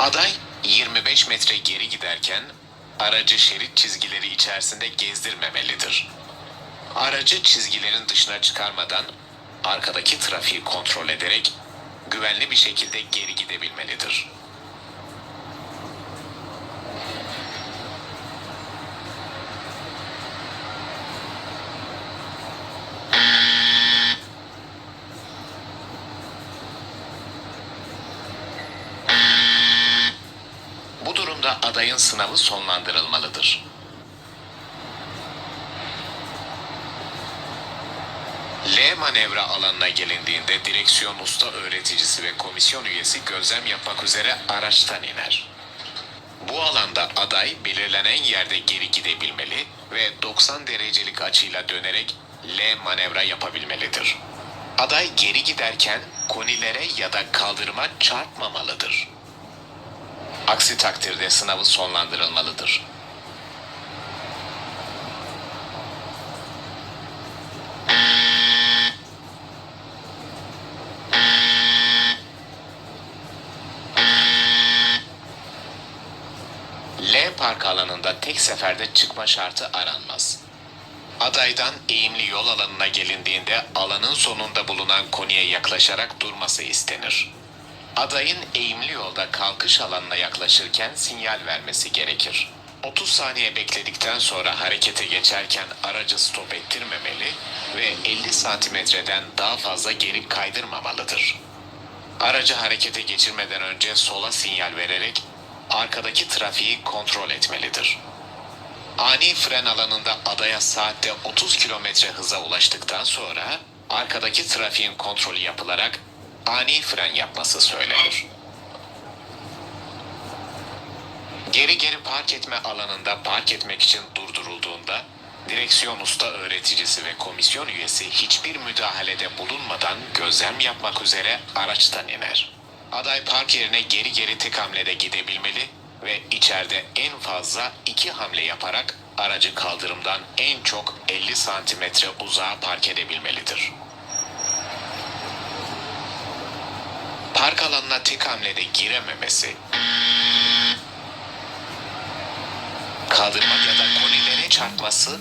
Aday 25 metre geri giderken aracı şerit çizgileri içerisinde gezdirmemelidir. Aracı çizgilerin dışına çıkarmadan arkadaki trafiği kontrol ederek güvenli bir şekilde geri gidebilmelidir. Durumda adayın sınavı sonlandırılmalıdır. L manevra alanına gelindiğinde direksiyon usta öğreticisi ve komisyon üyesi gözlem yapmak üzere araçtan iner. Bu alanda aday belirlenen yerde geri gidebilmeli ve 90 derecelik açıyla dönerek L manevra yapabilmelidir. Aday geri giderken konilere ya da kaldırıma çarpmamalıdır. Aksi takdirde sınavı sonlandırılmalıdır. L park alanında tek seferde çıkma şartı aranmaz. Adaydan eğimli yol alanına gelindiğinde alanın sonunda bulunan konuya yaklaşarak durması istenir. Adayın eğimli yolda kalkış alanına yaklaşırken sinyal vermesi gerekir. 30 saniye bekledikten sonra harekete geçerken aracı stop ettirmemeli ve 50 santimetreden daha fazla geri kaydırmamalıdır. Aracı harekete geçirmeden önce sola sinyal vererek arkadaki trafiği kontrol etmelidir. Ani fren alanında adaya saatte 30 kilometre hıza ulaştıktan sonra arkadaki trafiğin kontrolü yapılarak ani fren yapması söylenir. Geri geri park etme alanında park etmek için durdurulduğunda direksiyon usta öğreticisi ve komisyon üyesi hiçbir müdahalede bulunmadan gözlem yapmak üzere araçtan iner. Aday park yerine geri geri tek hamlede gidebilmeli ve içeride en fazla iki hamle yaparak aracı kaldırımdan en çok 50 santimetre uzağa park edebilmelidir. Park alanına tek hamlede girememesi, kaldırma ya da konilere çarpması,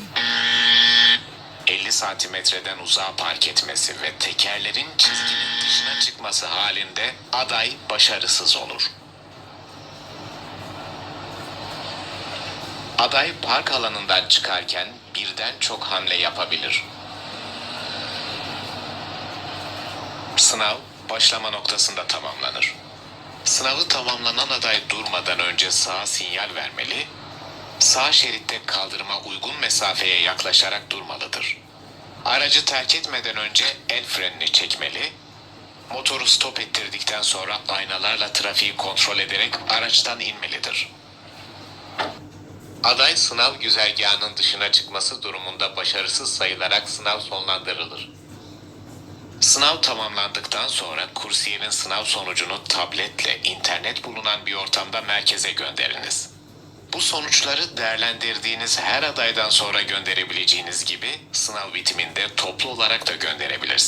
50 santimetreden uzağa park etmesi ve tekerlerin çizginin dışına çıkması halinde aday başarısız olur. Aday park alanından çıkarken birden çok hamle yapabilir. Sınav başlama noktasında tamamlanır. Sınavı tamamlanan aday durmadan önce sağa sinyal vermeli, sağ şeritte kaldırıma uygun mesafeye yaklaşarak durmalıdır. Aracı terk etmeden önce el frenini çekmeli, motoru stop ettirdikten sonra aynalarla trafiği kontrol ederek araçtan inmelidir. Aday sınav güzergahının dışına çıkması durumunda başarısız sayılarak sınav sonlandırılır. Sınav tamamlandıktan sonra kursiyerin sınav sonucunu tabletle internet bulunan bir ortamda merkeze gönderiniz. Bu sonuçları değerlendirdiğiniz her adaydan sonra gönderebileceğiniz gibi sınav bitiminde toplu olarak da gönderebilirsiniz.